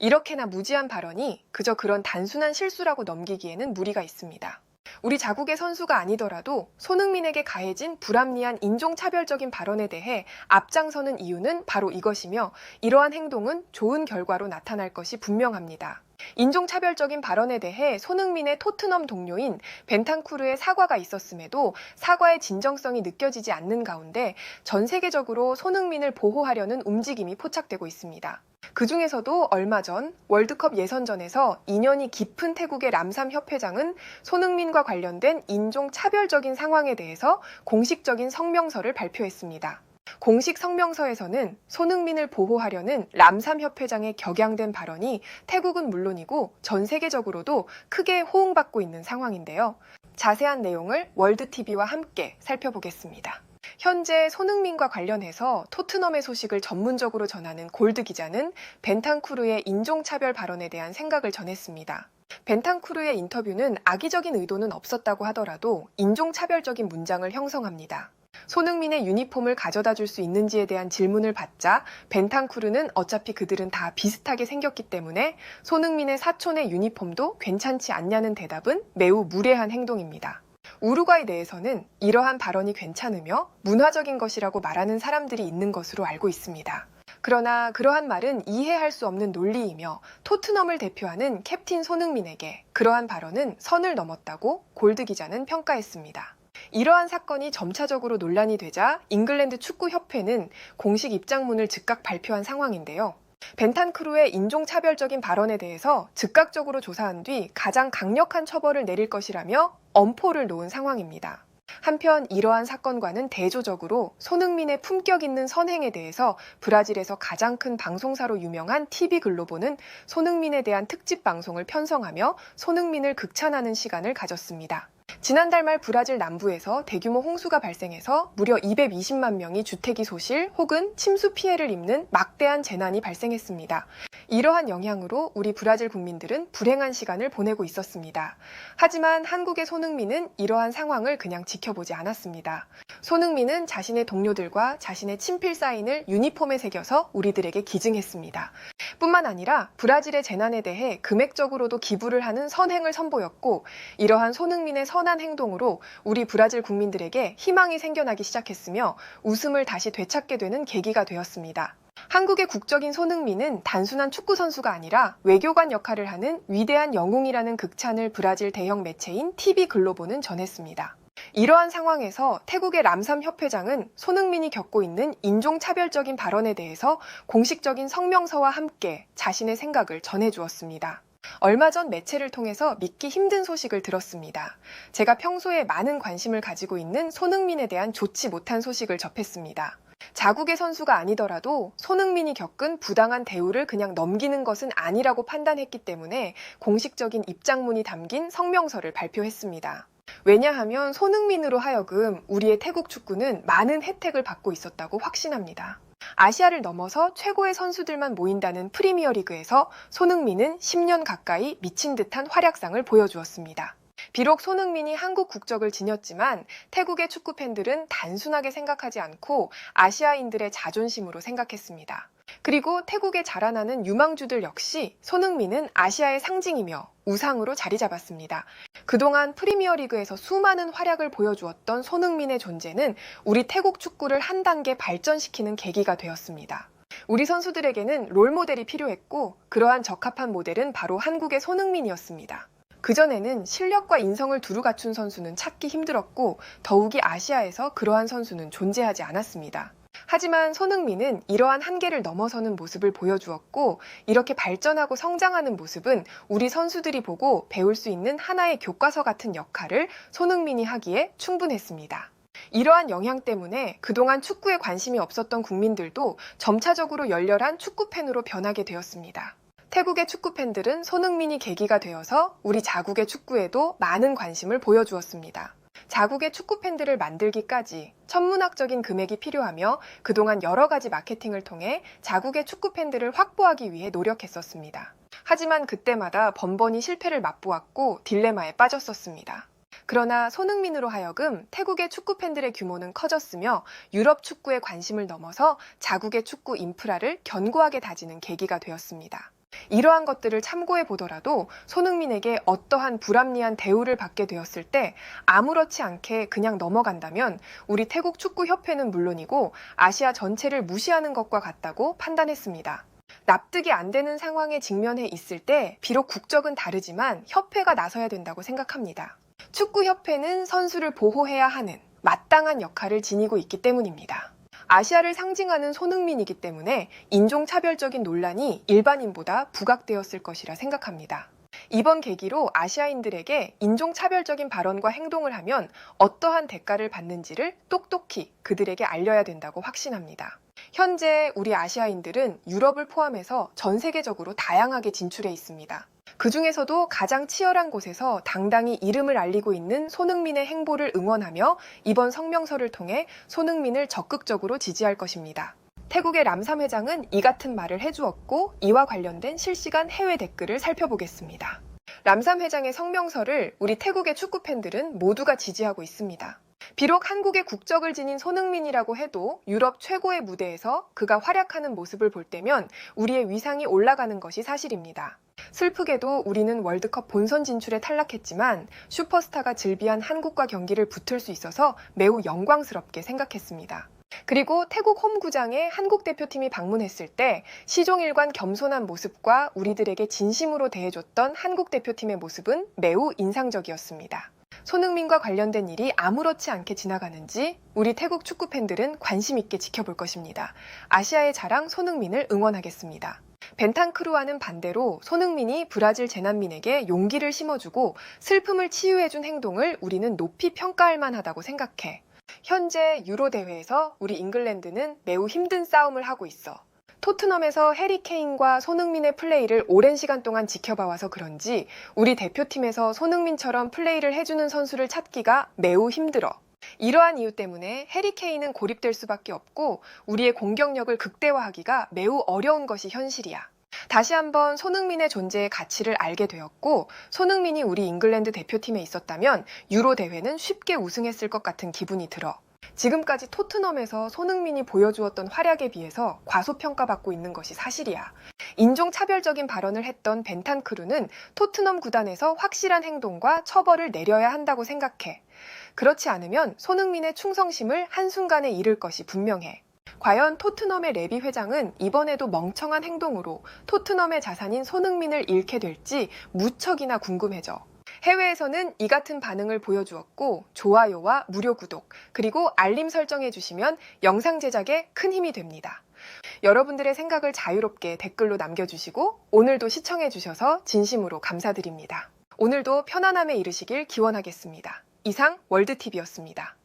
이렇게나 무지한 발언이 그저 그런 단순한 실수라고 넘기기에는 무리가 있습니다. 우리 자국의 선수가 아니더라도 손흥민에게 가해진 불합리한 인종차별적인 발언에 대해 앞장서는 이유는 바로 이것이며 이러한 행동은 좋은 결과로 나타날 것이 분명합니다. 인종차별적인 발언에 대해 손흥민의 토트넘 동료인 벤탄쿠르의 사과가 있었음에도 사과의 진정성이 느껴지지 않는 가운데 전 세계적으로 손흥민을 보호하려는 움직임이 포착되고 있습니다. 그 중에서도 얼마 전 월드컵 예선전에서 인연이 깊은 태국의 람삼 협회장은 손흥민과 관련된 인종 차별적인 상황에 대해서 공식적인 성명서를 발표했습니다. 공식 성명서에서는 손흥민을 보호하려는 람삼 협회장의 격양된 발언이 태국은 물론이고 전 세계적으로도 크게 호응받고 있는 상황인데요. 자세한 내용을 월드TV와 함께 살펴보겠습니다. 현재 손흥민과 관련해서 토트넘의 소식을 전문적으로 전하는 골드 기자는 벤탄쿠르의 인종차별 발언에 대한 생각을 전했습니다. 벤탄쿠르의 인터뷰는 악의적인 의도는 없었다고 하더라도 인종차별적인 문장을 형성합니다. 손흥민의 유니폼을 가져다 줄 수 있는지에 대한 질문을 받자 벤탄쿠르는 어차피 그들은 다 비슷하게 생겼기 때문에 손흥민의 사촌의 유니폼도 괜찮지 않냐는 대답은 매우 무례한 행동입니다. 우루과이 내에서는 이러한 발언이 괜찮으며 문화적인 것이라고 말하는 사람들이 있는 것으로 알고 있습니다. 그러나 그러한 말은 이해할 수 없는 논리이며 토트넘을 대표하는 캡틴 손흥민에게 그러한 발언은 선을 넘었다고 골드 기자는 평가했습니다. 이러한 사건이 점차적으로 논란이 되자 잉글랜드 축구협회는 공식 입장문을 즉각 발표한 상황인데요. 벤탄크루의 인종차별적인 발언에 대해서 즉각적으로 조사한 뒤 가장 강력한 처벌을 내릴 것이라며 엄포를 놓은 상황입니다. 한편 이러한 사건과는 대조적으로 손흥민의 품격 있는 선행에 대해서 브라질에서 가장 큰 방송사로 유명한 TV 글로보는 손흥민에 대한 특집 방송을 편성하며 손흥민을 극찬하는 시간을 가졌습니다. 지난달 말 브라질 남부에서 대규모 홍수가 발생해서 무려 220만 명이 주택이 소실 혹은 침수 피해를 입는 막대한 재난이 발생했습니다. 이러한 영향으로 우리 브라질 국민들은 불행한 시간을 보내고 있었습니다. 하지만 한국의 손흥민은 이러한 상황을 그냥 지켜보지 않았습니다. 손흥민은 자신의 동료들과 자신의 친필 사인을 유니폼에 새겨서 우리들에게 기증했습니다. 뿐만 아니라 브라질의 재난에 대해 금액적으로도 기부를 하는 선행을 선보였고 이러한 손흥민의 선한 행동으로 우리 브라질 국민들에게 희망이 생겨나기 시작했으며 웃음을 다시 되찾게 되는 계기가 되었습니다. 한국의 국적인 손흥민은 단순한 축구 선수가 아니라 외교관 역할을 하는 위대한 영웅이라는 극찬을 브라질 대형 매체인 TV 글로보는 전했습니다. 이러한 상황에서 태국의 람삼 협회장은 손흥민이 겪고 있는 인종차별적인 발언에 대해서 공식적인 성명서와 함께 자신의 생각을 전해주었습니다. 얼마 전 매체를 통해서 믿기 힘든 소식을 들었습니다. 제가 평소에 많은 관심을 가지고 있는 손흥민에 대한 좋지 못한 소식을 접했습니다. 자국의 선수가 아니더라도 손흥민이 겪은 부당한 대우를 그냥 넘기는 것은 아니라고 판단했기 때문에 공식적인 입장문이 담긴 성명서를 발표했습니다. 왜냐하면 손흥민으로 하여금 우리의 태국 축구는 많은 혜택을 받고 있었다고 확신합니다. 아시아를 넘어서 최고의 선수들만 모인다는 프리미어 리그에서 손흥민은 10년 가까이 미친 듯한 활약상을 보여주었습니다. 비록 손흥민이 한국 국적을 지녔지만 태국의 축구 팬들은 단순하게 생각하지 않고 아시아인들의 자존심으로 생각했습니다. 그리고 태국에 자라나는 유망주들 역시 손흥민은 아시아의 상징이며 우상으로 자리 잡았습니다. 그동안 프리미어 리그에서 수많은 활약을 보여주었던 손흥민의 존재는 우리 태국 축구를 한 단계 발전시키는 계기가 되었습니다. 우리 선수들에게는 롤 모델이 필요했고 그러한 적합한 모델은 바로 한국의 손흥민이었습니다. 그전에는 실력과 인성을 두루 갖춘 선수는 찾기 힘들었고 더욱이 아시아에서 그러한 선수는 존재하지 않았습니다. 하지만 손흥민은 이러한 한계를 넘어서는 모습을 보여주었고 이렇게 발전하고 성장하는 모습은 우리 선수들이 보고 배울 수 있는 하나의 교과서 같은 역할을 손흥민이 하기에 충분했습니다. 이러한 영향 때문에 그동안 축구에 관심이 없었던 국민들도 점차적으로 열렬한 축구팬으로 변하게 되었습니다. 태국의 축구 팬들은 손흥민이 계기가 되어서 우리 자국의 축구에도 많은 관심을 보여주었습니다. 자국의 축구 팬들을 만들기까지 천문학적인 금액이 필요하며 그동안 여러 가지 마케팅을 통해 자국의 축구 팬들을 확보하기 위해 노력했었습니다. 하지만 그때마다 번번이 실패를 맛보았고 딜레마에 빠졌었습니다. 그러나 손흥민으로 하여금 태국의 축구 팬들의 규모는 커졌으며 유럽 축구에 관심을 넘어서 자국의 축구 인프라를 견고하게 다지는 계기가 되었습니다. 이러한 것들을 참고해 보더라도 손흥민에게 어떠한 불합리한 대우를 받게 되었을 때 아무렇지 않게 그냥 넘어간다면 우리 태국 축구협회는 물론이고 아시아 전체를 무시하는 것과 같다고 판단했습니다. 납득이 안 되는 상황에 직면해 있을 때 비록 국적은 다르지만 협회가 나서야 된다고 생각합니다. 축구협회는 선수를 보호해야 하는 마땅한 역할을 지니고 있기 때문입니다. 아시아를 상징하는 손흥민이기 때문에 인종차별적인 논란이 일반인보다 부각되었을 것이라 생각합니다. 이번 계기로 아시아인들에게 인종차별적인 발언과 행동을 하면 어떠한 대가를 받는지를 똑똑히 그들에게 알려야 된다고 확신합니다. 현재 우리 아시아인들은 유럽을 포함해서 전 세계적으로 다양하게 진출해 있습니다. 그 중에서도 가장 치열한 곳에서 당당히 이름을 알리고 있는 손흥민의 행보를 응원하며 이번 성명서를 통해 손흥민을 적극적으로 지지할 것입니다. 태국의 람삼 회장은 이 같은 말을 해주었고 이와 관련된 실시간 해외 댓글을 살펴보겠습니다. 람삼 회장의 성명서를 우리 태국의 축구 팬들은 모두가 지지하고 있습니다. 비록 한국의 국적을 지닌 손흥민이라고 해도 유럽 최고의 무대에서 그가 활약하는 모습을 볼 때면 우리의 위상이 올라가는 것이 사실입니다. 슬프게도 우리는 월드컵 본선 진출에 탈락했지만 슈퍼스타가 즐비한 한국과 경기를 붙을 수 있어서 매우 영광스럽게 생각했습니다. 그리고 태국 홈구장에 한국 대표팀이 방문했을 때 시종일관 겸손한 모습과 우리들에게 진심으로 대해줬던 한국 대표팀의 모습은 매우 인상적이었습니다. 손흥민과 관련된 일이 아무렇지 않게 지나가는지 우리 태국 축구 팬들은 관심 있게 지켜볼 것입니다. 아시아의 자랑 손흥민을 응원하겠습니다. 벤탄크루와는 반대로 손흥민이 브라질 재난민에게 용기를 심어주고 슬픔을 치유해준 행동을 우리는 높이 평가할 만하다고 생각해. 현재 유로 대회에서 우리 잉글랜드는 매우 힘든 싸움을 하고 있어. 토트넘에서 해리 케인과 손흥민의 플레이를 오랜 시간 동안 지켜봐 와서 그런지 우리 대표팀에서 손흥민처럼 플레이를 해주는 선수를 찾기가 매우 힘들어. 이러한 이유 때문에 해리 케인은 고립될 수밖에 없고 우리의 공격력을 극대화하기가 매우 어려운 것이 현실이야. 다시 한번 손흥민의 존재의 가치를 알게 되었고 손흥민이 우리 잉글랜드 대표팀에 있었다면 유로 대회는 쉽게 우승했을 것 같은 기분이 들어. 지금까지 토트넘에서 손흥민이 보여주었던 활약에 비해서 과소평가받고 있는 것이 사실이야. 인종차별적인 발언을 했던 벤탄크루는 토트넘 구단에서 확실한 행동과 처벌을 내려야 한다고 생각해. 그렇지 않으면 손흥민의 충성심을 한순간에 잃을 것이 분명해. 과연 토트넘의 레비 회장은 이번에도 멍청한 행동으로 토트넘의 자산인 손흥민을 잃게 될지 무척이나 궁금해져. 해외에서는 이 같은 반응을 보여주었고 좋아요와 무료 구독 그리고 알림 설정해 주시면 영상 제작에 큰 힘이 됩니다. 여러분들의 생각을 자유롭게 댓글로 남겨주시고 오늘도 시청해 주셔서 진심으로 감사드립니다. 오늘도 편안함에 이르시길 기원하겠습니다. 이상 월드TV였습니다.